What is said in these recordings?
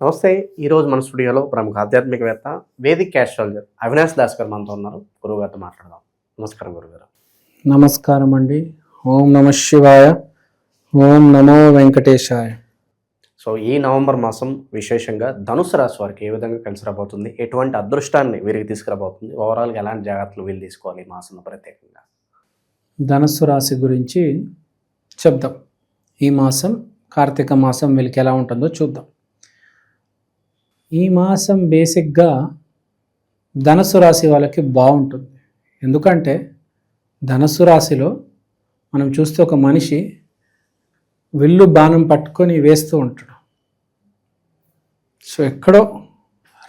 నమస్తే ఈరోజు మన స్టూడియోలో ప్రముఖ ఆధ్యాత్మికవేత్త వేదిక్ క్యాస్ట్రాలజర్ అవినాష్ దాస్ గారు మనతో ఉన్నారు. గురువు గారితో మాట్లాడదాం. నమస్కారం గురుగారు నమస్కారం అండి. ఓం నమ శివాయ ఓం నమో వెంకటేశాయ. సో ఈ నవంబర్ మాసం విశేషంగా ధనుసు రాశి వారికి ఏ విధంగా కలిసి రాబోతుంది? ఎటువంటి అదృష్టాన్ని వీరికి తీసుకురాబోతుంది? ఓవరాల్గా ఎలాంటి జాగ్రత్తలు వీళ్ళు తీసుకోవాలి ఈ మాసంలో ప్రత్యేకంగా? ధనస్సు రాశి గురించి చెప్దాం. ఈ మాసం కార్తీక మాసం వీళ్ళకి ఎలా ఉంటుందో చూద్దాం. ఈ మాసం బేసిక్గా ధనస్సు రాశి వాళ్ళకి బాగుంటుంది. ఎందుకంటే ధనస్సు రాశిలో మనం చూస్తే ఒక మనిషి విల్లు బాణం పట్టుకొని వేస్తూ ఉంటాడు. సో ఎక్కడో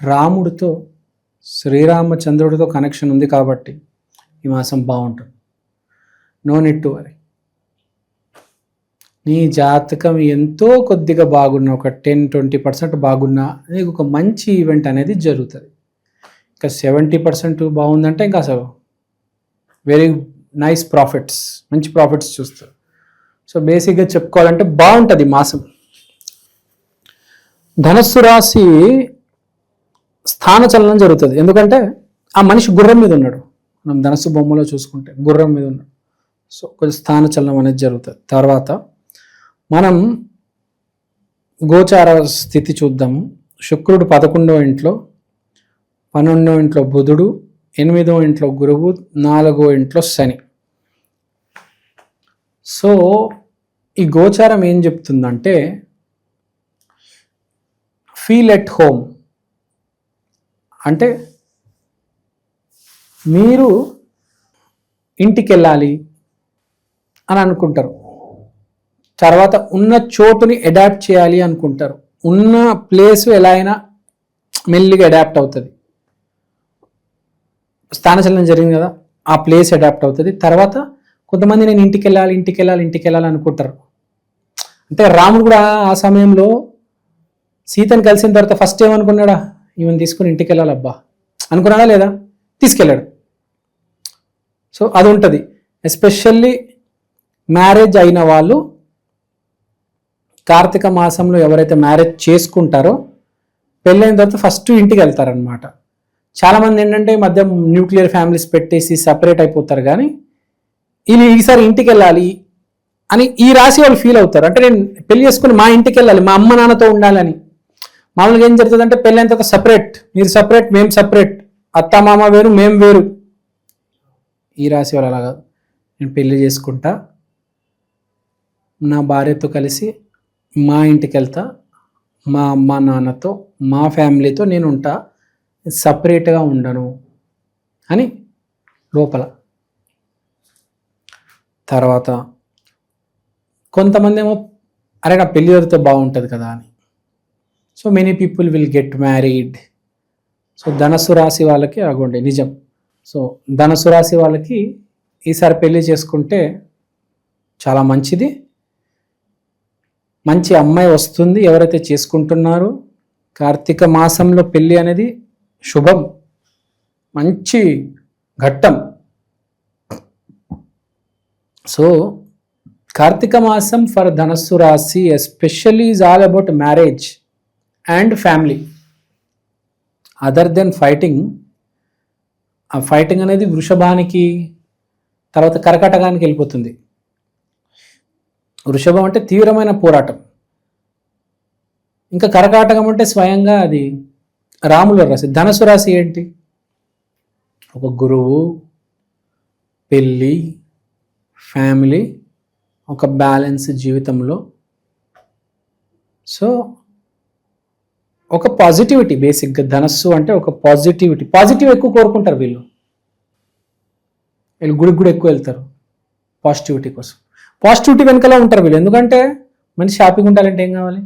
రాముడితో శ్రీరామచంద్రుడితో కనెక్షన్ ఉంది కాబట్టి ఈ మాసం బాగుంటుంది. నో నెట్టు వరీ నీ జాతకం ఎంతో కొద్దిగా బాగున్నా ఒక టెన్ ట్వంటీ పర్సెంట్ బాగున్నా నీకు ఒక మంచి ఈవెంట్ అనేది జరుగుతుంది. ఇంకా సెవెంటీ పర్సెంట్ బాగుందంటే ఇంకా అసలు వెరీ నైస్ ప్రాఫిట్స్ మంచి ప్రాఫిట్స్ చూస్తారు. సో బేసిక్గా చెప్పుకోవాలంటే బాగుంటుంది మాసం. ధనస్సు రాశి స్థానచలనం జరుగుతుంది. ఎందుకంటే ఆ మనిషి గుర్రం మీద ఉన్నాడు. మనం ధనస్సు బొమ్మలో చూసుకుంటే గుర్రం మీద ఉన్నాడు. సో కొంచెం స్థానచలనం అనేది జరుగుతుంది. తర్వాత మనం గోచార స్థితి చూద్దాము శుక్రుడు పదకొండో ఇంట్లో పన్నెండో ఇంట్లో బుధుడు ఎనిమిదో ఇంట్లో గురువు నాలుగో ఇంట్లో శని. సో ఈ గోచారం ఏం చెప్తుందంటే ఫీల్ ఎట్ హోమ్ అంటే మీరు ఇంటికి వెళ్ళాలి అని అనుకుంటారు. తర్వాత ఉన్న చోటుని అడాప్ట్ చేయాలి అనుకుంటారు. ఉన్న ప్లేస్ ఎలా అయినా మెల్లిగా అడాప్ట్ అవుతుంది. స్థానచలనం జరిగింది కదా ఆ ప్లేస్ అడాప్ట్ అవుతుంది. తర్వాత కొంతమంది నేను ఇంటికి వెళ్ళాలి ఇంటికి వెళ్ళాలి ఇంటికి వెళ్ళాలి అనుకుంటారు. అంటే రాముడు కూడా ఆ సమయంలో సీతను కలిసిన తర్వాత ఫస్ట్ ఏమనుకున్నాడా? ఈమెను తీసుకుని ఇంటికి వెళ్ళాలబ్బా అనుకున్నాడా లేదా? తీసుకెళ్ళాడు. సో అది ఉంటుంది. ఎస్పెషల్లీ మ్యారేజ్ అయిన వాళ్ళు కార్తీక మాసంలో ఎవరైతే మ్యారేజ్ చేసుకుంటారో పెళ్ళైన తర్వాత ఫస్ట్ ఇంటికి వెళ్తారనమాట చాలామంది ఏంటంటే ఈ మధ్య న్యూక్లియర్ ఫ్యామిలీస్ పెట్టేసి సపరేట్ అయిపోతారు కానీ వీళ్ళు ఈసారి ఇంటికి వెళ్ళాలి అని ఈ రాశి వాళ్ళు ఫీల్ అవుతారు. అంటే నేను పెళ్ళి చేసుకుని మా ఇంటికి వెళ్ళాలి మా అమ్మ నాన్నతో ఉండాలని మామూలుగా ఏం జరుగుతుంది అంటే పెళ్ళైన తర్వాత సపరేట్ మీరు సపరేట్ మేము సపరేట్ అత్త మామ వేరు మేము వేరు. ఈ రాశి వాళ్ళు అలాగా నేను పెళ్ళి చేసుకుంటా నా భార్యతో కలిసి మా ఇంటికి వెళ్తా మా అమ్మ నాన్నతో మా ఫ్యామిలీతో నేను ఉంటా సపరేట్గా ఉండను అని లోపల. తర్వాత కొంతమంది ఏమో అరే నా పెళ్ళి జరిగితే బాగుంటుంది కదా అని. So many people will get married so ధనస్సు రాశి వాళ్ళకి అగోండి నిజం. సో ధనస్సు రాశి వాళ్ళకి ఈసారి పెళ్ళి చేసుకుంటే చాలా మంచిది. మంచి అమ్మాయి వస్తుంది ఎవరైతే చేసుకుంటున్నారో కార్తీక మాసంలో పెళ్ళి అనేది శుభం మంచి ఘట్టం. సో కార్తీక మాసం ఫర్ ధనస్సు రాశి especially is all about marriage and family other then fighting uh fighting అనేది వృషభానికి తర్వాత కర్కటకానికి వెళ్ళిపోతుంది. వృషభం అంటే తీవ్రమైన పోరాటం. ఇంకా కరకాటకం అంటే స్వయంగా అది రాముల రాశి ధనసు రాశి ఏంటి? ఒక గురువు పెళ్ళి ఫ్యామిలీ ఒక బ్యాలెన్స్ జీవితంలో. సో ఒక పాజిటివిటీ బేసిక్గా ధనస్సు అంటే ఒక పాజిటివిటీ. పాజిటివ్ ఎక్కువ కోరుకుంటారు వీళ్ళు. వీళ్ళు గుడికి కూడా ఎక్కువ వెళ్తారు పాజిటివిటీ కోసం. పాజిటివిటీ వెనకాల ఉంటారు వీళ్ళు. ఎందుకంటే మనిషి హ్యాపీగా ఉండాలంటే ఏం కావాలి?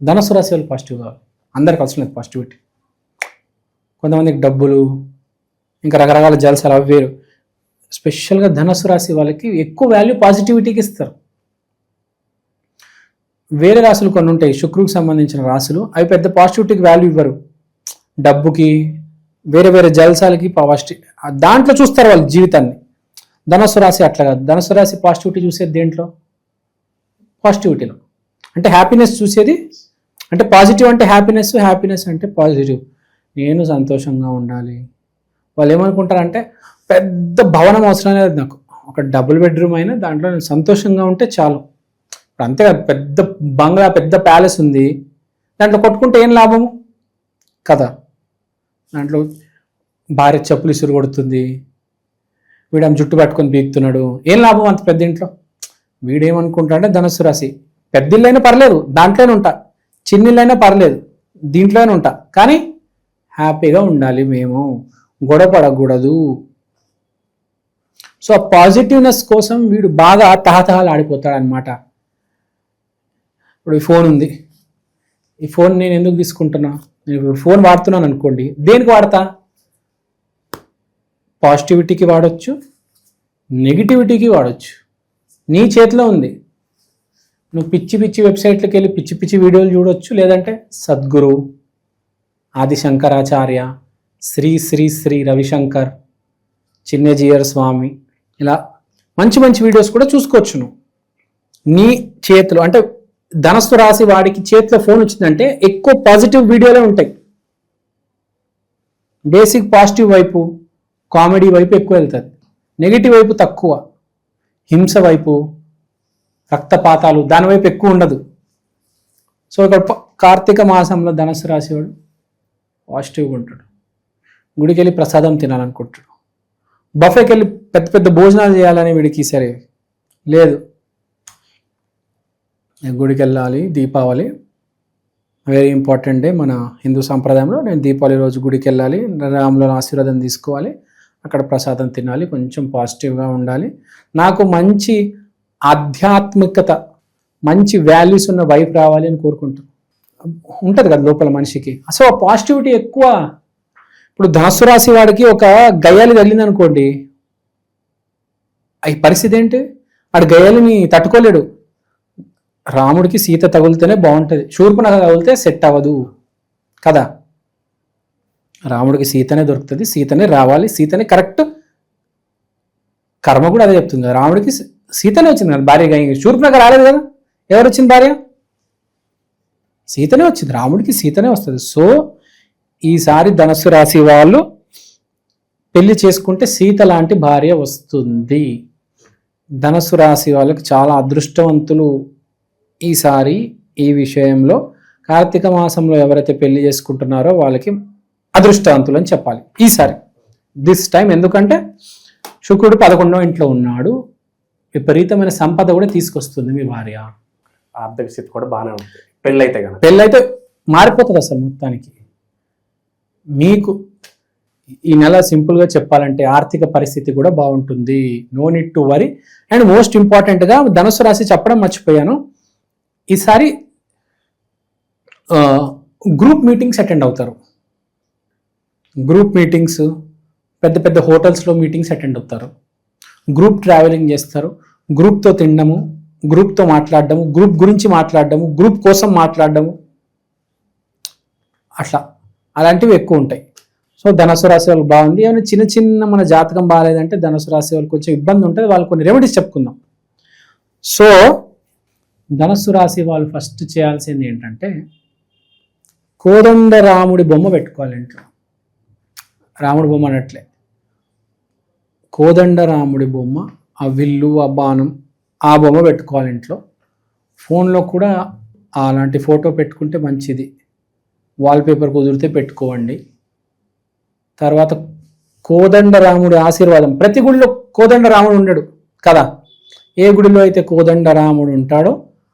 ధనస్సు రాశి వాళ్ళు పాజిటివ్ కావాలి. అందరికి అవసరం లేదు పాజిటివిటీ కొంతమందికి డబ్బులు ఇంకా రకరకాల జలసాలు అవి వేరు. స్పెషల్గా ధనస్సు రాశి వాళ్ళకి ఎక్కువ వాల్యూ పాజిటివిటీకి ఇస్తారు. వేరే రాశులు కొన్ని ఉంటాయి. శుక్రుకి సంబంధించిన రాశులు. అవి పెద్ద పాజిటివిటీకి వాల్యూ ఇవ్వరు. డబ్బుకి వేరే వేరే జలసాలకి పాజిటివ్ దాంట్లో చూస్తారు వాళ్ళ జీవితాన్ని. ధనుసు రాశి అట్లా కాదు. ధనుసు రాశి పాజిటివిటీ చూసేది దేంట్లో? పాజిటివిటీలో అంటే హ్యాపీనెస్ చూసేది? అంటే పాజిటివ్ అంటే హ్యాపీనెస్ హ్యాపీనెస్ అంటే పాజిటివ్ నేను సంతోషంగా ఉండాలి. వాళ్ళు ఏమనుకుంటారంటే పెద్ద భవనం అవసరం లేదు నాకు. ఒక డబుల్ బెడ్రూమ్ అయినా దాంట్లో నేను సంతోషంగా ఉంటే చాలు. ఇప్పుడు అంతే పెద్ద బంగ్లా పెద్ద ప్యాలెస్ ఉంది. దాంట్లో కొట్టుకుంటే ఏం లాభము? కదా. దాంట్లో భార్య చెప్పులు ఇసురు కొడుతుంది. వీడేమో జుట్టు పట్టుకొని బీగుతున్నాడు ఏం లాభం అంత పెద్ద ఇంట్లో? వీడేమనుకుంటాడంటే ధనుస్సు రాశి. పెద్ద పర్లేదు దాంట్లోనే ఉంటా. చిన్న పర్లేదు దీంట్లోనే ఉంటా. కానీ హ్యాపీగా ఉండాలి మేము. గొడవ పడకూడదు సో ఆ పాజిటివ్నెస్ కోసం వీడు బాగా తహతహాలు ఆడిపోతాడు అనమాట ఇప్పుడు ఈ ఫోన్ ఉంది. ఈ ఫోన్ నేను ఎందుకు తీసుకుంటున్నా? నేను ఇప్పుడు ఫోన్ వాడుతున్నాను అనుకోండి దేనికి వాడతా? పాజిటివిటీకి వాడచ్చు నెగిటివిటీకి వాడచ్చు. నీ చేతిలో ఉంది. నువ్వు పిచ్చి పిచ్చి వెబ్సైట్లకు వెళ్ళి పిచ్చి పిచ్చి వీడియోలు చూడొచ్చు లేదంటే సద్గురు ఆది శంకరాచార్య శ్రీ శ్రీ శ్రీ రవిశంకర్ చిన్నజీయర్ స్వామి ఇలా మంచి మంచి వీడియోస్ కూడా చూసుకోవచ్చు నువ్వు. నీ చేతిలో అంటే ధనస్సు రాసి వాడికి చేతిలో ఫోన్ వచ్చిందంటే ఎక్కువ పాజిటివ్ వీడియోలే ఉంటాయి. బేసిక్ పాజిటివ్ వైపు కామెడీ వైపు ఎక్కువ వెళ్తుంది. నెగిటివ్ వైపు తక్కువ. హింస వైపు రక్తపాతాలు దాని వైపు ఎక్కువ ఉండదు. సో ఇక్కడ కార్తీక మాసంలో ధనస్సు రాసేవాడు పాజిటివ్గా ఉంటాడు. గుడికి వెళ్ళి ప్రసాదం తినాలనుకుంటాడు. బఫేకి వెళ్ళి పెద్ద పెద్ద భోజనాలు చేయాలని వీడికి సరే లేదు. నేను గుడికి వెళ్ళాలి దీపావళి. వెరీ ఇంపార్టెంట్ డే మన హిందూ సంప్రదాయంలో. నేను దీపావళి రోజు గుడికి వెళ్ళాలి రాములను ఆశీర్వాదం తీసుకోవాలి. అక్కడ ప్రసాదం తినాలి కొంచెం పాజిటివ్గా ఉండాలి. నాకు మంచి ఆధ్యాత్మికత మంచి వాల్యూస్ ఉన్న వైఫ్ రావాలి అని కోరుకుంటాను ఉంటుంది కదా లోపల మనిషికి. అసలు పాజిటివిటీ ఎక్కువ. ఇప్పుడు ధనస్సు రాశి వాడికి ఒక గయ్యాలి తగిలింది అనుకోండి. ఈ పరిస్థితి ఏంటి? ఆడు గయ్యాలిని తట్టుకోలేడు. రాముడికి సీత తగులితేనే బాగుంటుంది. శూర్పణ తగిలితే సెట్ అవ్వదు. కదా? రాముడికి సీతనే దొరుకుతుంది సీతనే రావాలి సీతనే కరెక్ట్ కర్మ కూడా అదే చెప్తుంది రాముడికి సీతనే వచ్చింది కదా భార్యగా శూర్పణఖ రాలేదు కదా. ఎవరు వచ్చింది భార్య? సీతనే వచ్చింది రాముడికి సీతనే వస్తుంది. సో ఈసారి ధనస్సు రాశి వాళ్ళు పెళ్ళి చేసుకుంటే సీత లాంటి భార్య వస్తుంది. ధనస్సు రాశి వాళ్ళకి చాలా అదృష్టవంతులు ఈసారి ఈ విషయంలో. కార్తీక మాసంలో ఎవరైతే పెళ్ళి చేసుకుంటున్నారో వాళ్ళకి అదృష్టవంతులు అని చెప్పాలి. ఈసారి దిస్ టైం ఎందుకంటే శుక్రుడు పదకొండో ఇంట్లో ఉన్నాడు. విపరీతమైన సంపద కూడా తీసుకొస్తుంది మీ భార్య. ఆర్థిక స్థితి కూడా బాగానే ఉంటుంది పెళ్ళైతే కనుక పెళ్ళైతే మారిపోతుంది అసలు మొత్తానికి. మీకు ఈ నెల సింపుల్గా చెప్పాలంటే ఆర్థిక పరిస్థితి కూడా బాగుంటుంది. No need to worry and most ఇంపార్టెంట్గా ధనుసు రాశి చెప్పడం మర్చిపోయాను. ఈసారి గ్రూప్ మీటింగ్స్ అటెండ్ అవుతారు. గ్రూప్ మీటింగ్స్ పెద్ద పెద్ద హోటల్స్లో మీటింగ్స్ అటెండ్ అవుతారు. గ్రూప్ ట్రావెలింగ్ చేస్తారు. గ్రూప్తో తినడము గ్రూప్తో మాట్లాడడము గ్రూప్ గురించి మాట్లాడడము గ్రూప్ కోసం మాట్లాడడము. అట్లా. అలాంటివి ఎక్కువ ఉంటాయి. సో ధనుసు రాశి వాళ్ళకి బాగుంది. ఏమైనా చిన్న చిన్న మన జాతకం బాగాలేదంటే ధనుసు రాశి వాళ్ళకి కొంచెం ఇబ్బంది ఉంటుంది. వాళ్ళు కొన్ని రెమెడీస్ చెప్పుకుందాం. సో ధనుసు రాశి వాళ్ళు ఫస్ట్ చేయాల్సింది ఏంటంటే కోదండరాముడి బొమ్మ పెట్టుకోవాలి ఇంట్లో. రాముడి బొమ్మ అన్నట్లే కోదండ రాముడి బొమ్మ ఆ విల్లు ఆ బాణం ఆ బొమ్మ పెట్టుకోవాలి ఇంట్లో. ఫోన్లో కూడా అలాంటి ఫోటో పెట్టుకుంటే మంచిది. వాల్పేపర్ కుదిరితే పెట్టుకోండి. తర్వాత కోదండ రాముడి ఆశీర్వాదం. ప్రతి గుడిలో కోదండ రాముడు ఉండడు కదా. ఏ గుడిలో అయితే కోదండ రాముడు ఉంటాడో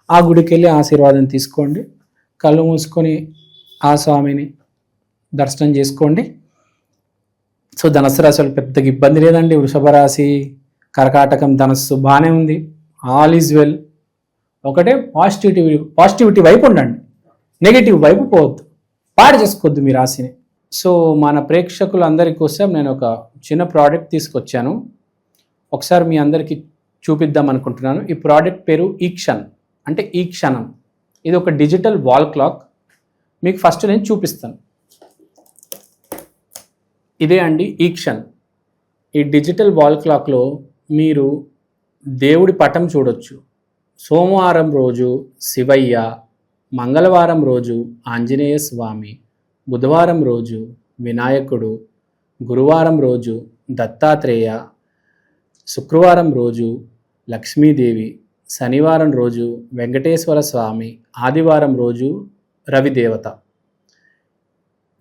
ఆ గుడికి వెళ్ళి ఆశీర్వాదం తీసుకోండి. కళ్ళు మూసుకొని ఆ స్వామిని దర్శనం చేసుకోండి. సో ధనస్సు రాశి వాళ్ళకి పెద్దగా ఇబ్బంది లేదండి. వృషభ రాశి కర్కాటకం ధనస్సు బాగానే ఉంది. All is well. ఒకటే పాజిటివిటీ పాజిటివిటీ వైపు ఉండండి. నెగిటివ్ వైపు పోవద్దు. పాడు చేసుకోవద్దు మీ రాశిని. సో మన ప్రేక్షకులందరి కోసం నేను ఒక చిన్న ప్రోడక్ట్ తీసుకొచ్చాను. ఒకసారి మీ అందరికీ చూపిద్దాం అనుకుంటున్నాను. ఈ ప్రోడక్ట్ పేరు ఈ క్షణ్ అంటే ఈ క్షణం ఇది ఒక డిజిటల్ వాల్ క్లాక్. మీకు ఫస్ట్ నేను చూపిస్తాను. ఇదే అండి ఈక్షన్ ఈ డిజిటల్ వాల్ క్లాక్లో మీరు దేవుడి పటం చూడొచ్చు. సోమవారం రోజు శివయ్య మంగళవారం రోజు ఆంజనేయ స్వామి బుధవారం రోజు వినాయకుడు గురువారం రోజు దత్తాత్రేయ శుక్రవారం రోజు లక్ష్మీదేవి శనివారం రోజు వెంకటేశ్వర స్వామి ఆదివారం రోజు రవిదేవత.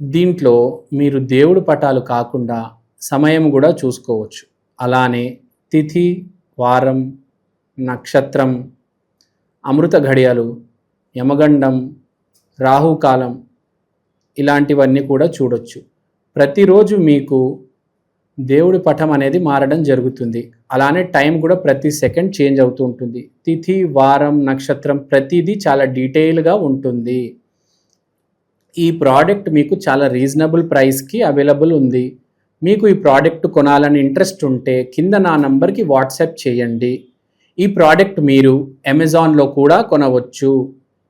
దీంట్లో మీరు దేవుడు పటాలు కాకుండా సమయం కూడా చూసుకోవచ్చు. అలానే తిథి వారం నక్షత్రం అమృత ఘడియలు యమగండం రాహుకాలం ఇలాంటివన్నీ కూడా చూడొచ్చు. ప్రతిరోజు మీకు దేవుడి పటం అనేది మారడం జరుగుతుంది. అలానే టైం కూడా ప్రతి సెకండ్ చేంజ్ అవుతూ ఉంటుంది. తిథి వారం నక్షత్రం ప్రతిదీ చాలా డీటెయిల్గా ఉంటుంది. ఈ ప్రోడక్ట్ మీకు చాలా రీజనబుల్ ప్రైస్కి అవైలబుల్ ఉంది. మీకు ఈ ప్రోడక్ట్ కొనాలని ఇంట్రెస్ట్ ఉంటే కింద నా నంబర్కి వాట్సాప్ చేయండి. ఈ ప్రోడక్ట్ మీరు అమెజాన్లో కూడా కొనవచ్చు.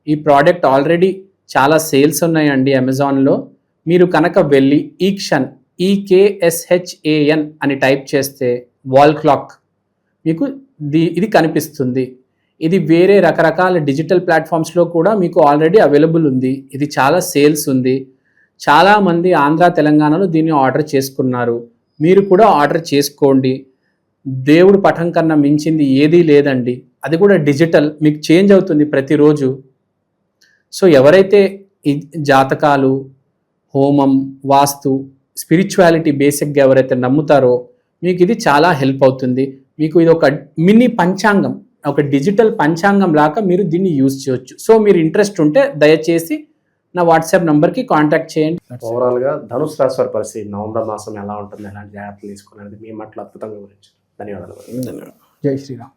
ఈ ప్రోడక్ట్ ఆల్రెడీ చాలా సేల్స్ ఉన్నాయండి అమెజాన్లో మీరు కనుక వెళ్ళి ఈక్షన్ ఈకేఎస్హెచ్ఏఎన్ అని టైప్ చేస్తే వాల్ క్లాక్ మీకు ది ఇది కనిపిస్తుంది. ఇది వేరే రకరకాల డిజిటల్ ప్లాట్ఫామ్స్లో కూడా మీకు ఆల్రెడీ అవైలబుల్ ఉంది. ఇది చాలా సేల్స్ ఉంది. చాలామంది ఆంధ్ర తెలంగాణలో దీన్ని ఆర్డర్ చేసుకున్నారు. మీరు కూడా ఆర్డర్ చేసుకోండి. దేవుడు పఠం కన్నా మించింది ఏదీ లేదండి. అది కూడా డిజిటల్. మీకు చేంజ్ అవుతుంది ప్రతిరోజు. సో ఎవరైతే ఈ జాతకాలు హోమం వాస్తు స్పిరిచువాలిటీ బేసిక్గా ఎవరైతే నమ్ముతారో మీకు ఇది చాలా హెల్ప్ అవుతుంది. మీకు ఇది ఒక మినీ పంచాంగం. ఒక డిజిటల్ పంచాంగం లాగా మీరు దీన్ని యూజ్ చేయొచ్చు. సో మీరు ఇంట్రెస్ట్ ఉంటే దయచేసి నా వాట్సాప్ నంబర్కి కాంటాక్ట్ చేయండి. ఓవరాల్గా ధనుసు రాశి వారి పరిస్థితి నవంబర్ మాసం ఎలా ఉంటుంది ఎలాంటి జాగ్రత్తలు తీసుకోవాలనేది మీ మాటలు అద్భుతంగా గురించి ధన్యవాదాలు. జై శ్రీరామ్.